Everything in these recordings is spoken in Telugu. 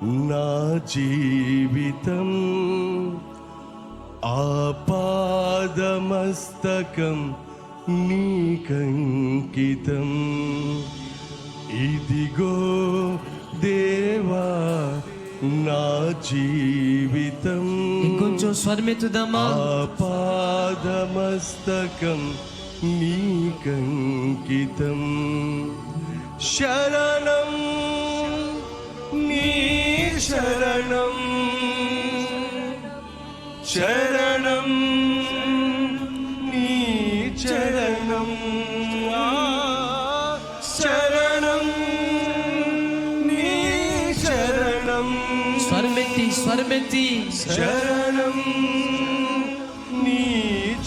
నా జీవితం ఆపాదమస్తకం నీకంకితం ఇదిగో దేవా నా జీవితం ఇంకొంచెం స్వరమెత్తుదామా? ఆపాదమస్తకం నీకంకితం శరణం శరణం నీ చరణం ఆ, శరణం నీ శరణం స్వరమెత్తి స్వరమెత్తి. శరణం నీ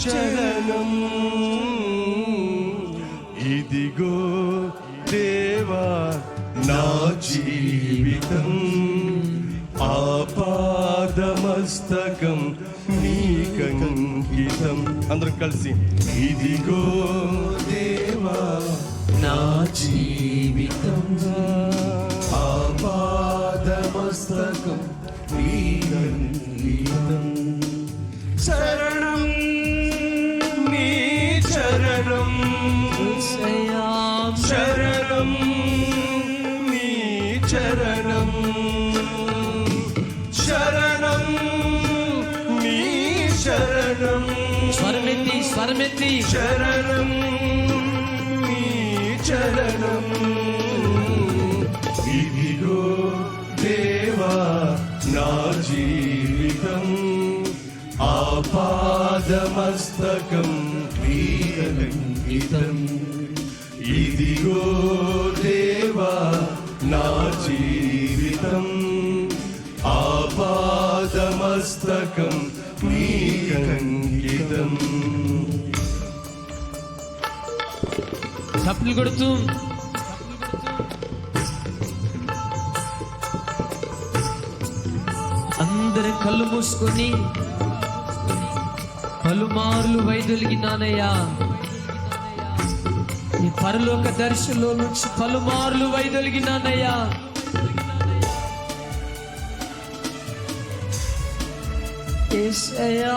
చరణం. ఇదిగో దేవా నా జీవితం ఆపాదమస్తకం నీకంకితం అందరం కలిసి ఇదిగో దేవా నా జీవితం ఆపాదమస్తకం నీ స్వరమెత్తి శరణం నీ చరణం. ఇదిగో దేవా నా జీవితం ఆపాదమస్తకం ప్రియలంకితం ఇదిగో దేవా నా జీవితం ఆపాదమస్తకం ప్రియలంకితం చప్పులు కొడుతూ. అందరి కళ్ళు మూసుకొని. పలుమార్లు వైదొలిగినానయ్యా ఈ పరలోక దర్శనంలో నుంచి పలుమార్లు వైదొలిగినానయ్యా యేసయ్యా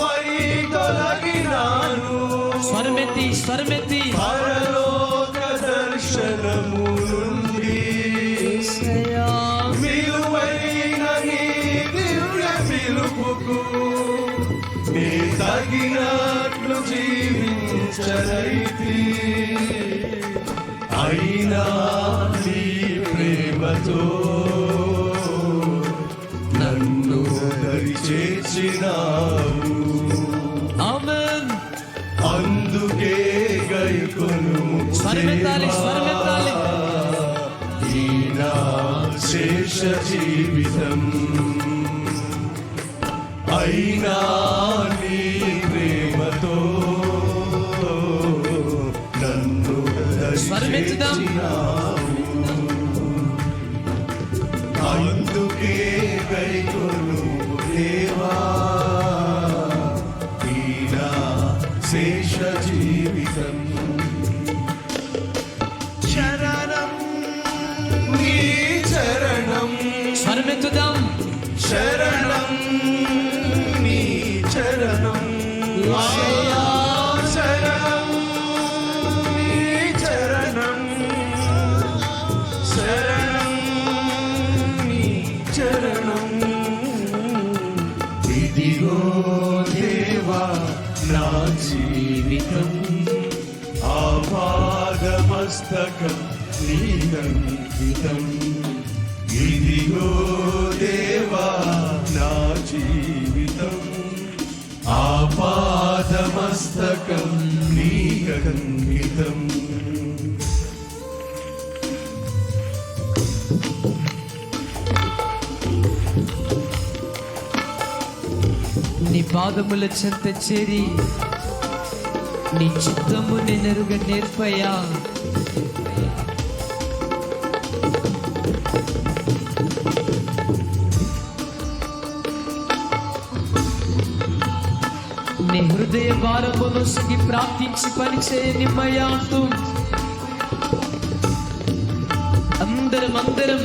స్వరమెత్తి స్వరమెత్తి. పరలోక దర్శనము నుండి విలువైన నీ దివ్య పిలుపుకు నీ తగినట్లు జీవించరైతి అయినా నీ ప్రేమతో స్వరమెత్తాలి స్వరమెత్తాలి శేష జీవితం అయినా నీ ప్రేమతో నన్ను స్వరమెత్తుదాం. శరణం నీ చరణం యేసయ్యా. శరణం నీ చరణం శరణం నీ చరణం ఇదిగో దేవా నా జీవితం. ఆపాదమస్తకం నీకంకితం ఇదిగో దేవా నా జీవితం. ఆపాదమస్తకం నీకంకితం నీ పాదముల చెంత చేరి నీ చిత్తము నెరుగ నేర్పయా. హృదయ భారమును ప్రార్థించి పనిచేయ నిమ్మయాంతు అందరం అందరం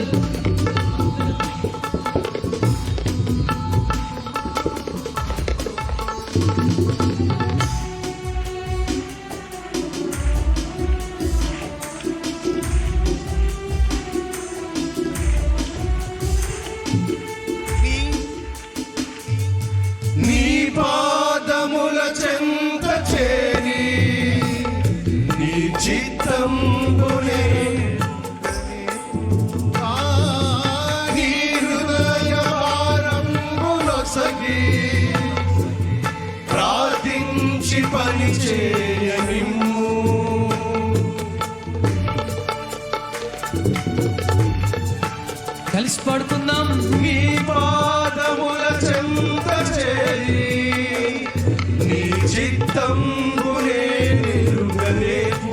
చిత్తంబునే నిరుగలేపు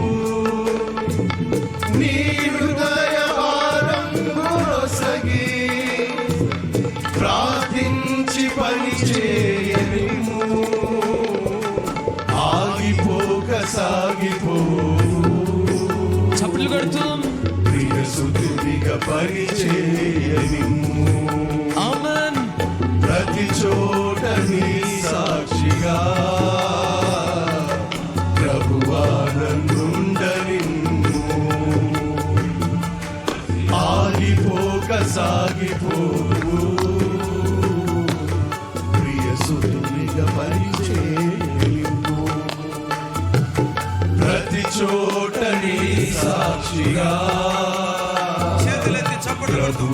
నీ హృదయ భారంబునొసగి ప్రార్థించి పని చేయనిమ్ము ఆగిపోక సాగిపో చప్పులు కొడుతూ. ప్రియ సుతుడిగా ఆమన్. ప్రతి చోట నీ సాక్షిగా పరిచయము ప్రతి చోట నీ సాక్షిగా. చేతులెత్తి చప్పట్లు కొడుతూ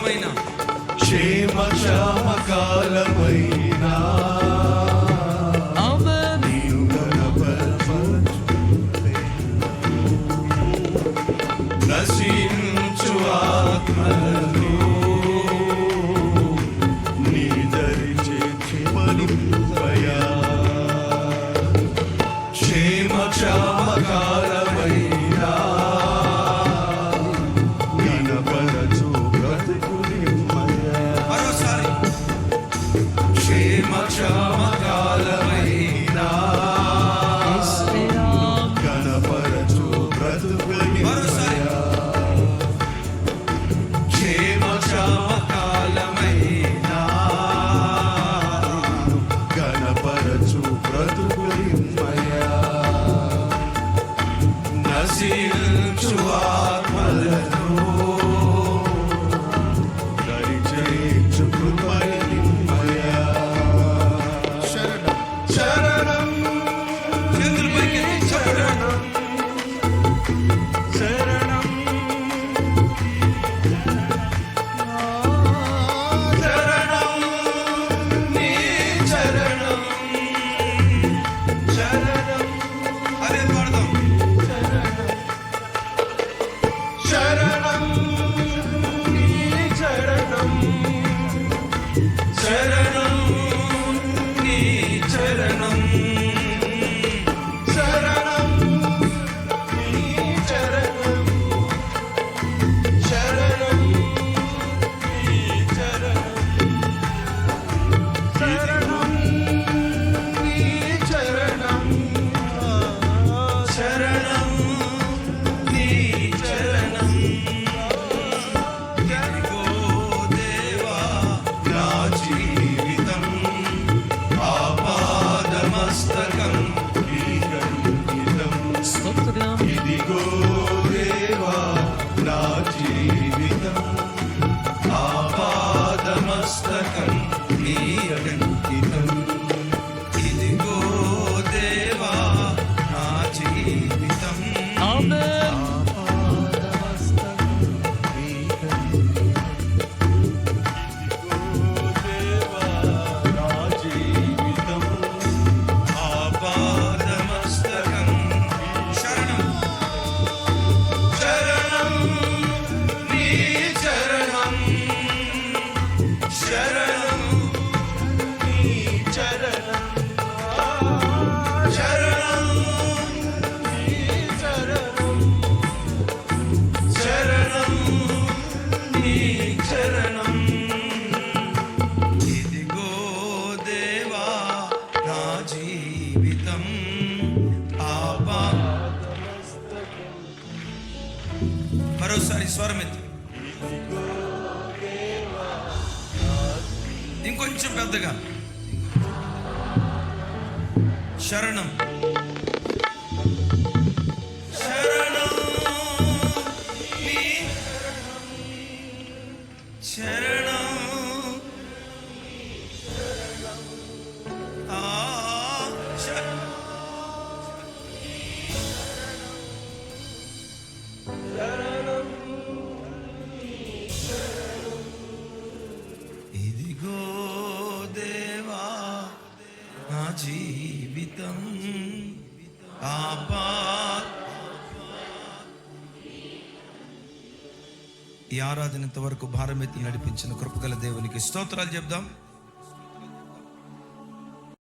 కాలమైన క్షేమ క్షామ కాలమైనా. నశించు ఆత్మలను నీ దరి చేర్చి మనుపయా. క్షేమ క్షామ కాలమైనా ఇంకొంచెం పెద్దగా. శరణం. ఈ ఆరాధన ఇంతవరకు భారమెత్తి నడిపించిన కృపగల దేవునికి స్తోత్రాలు చెప్దాం.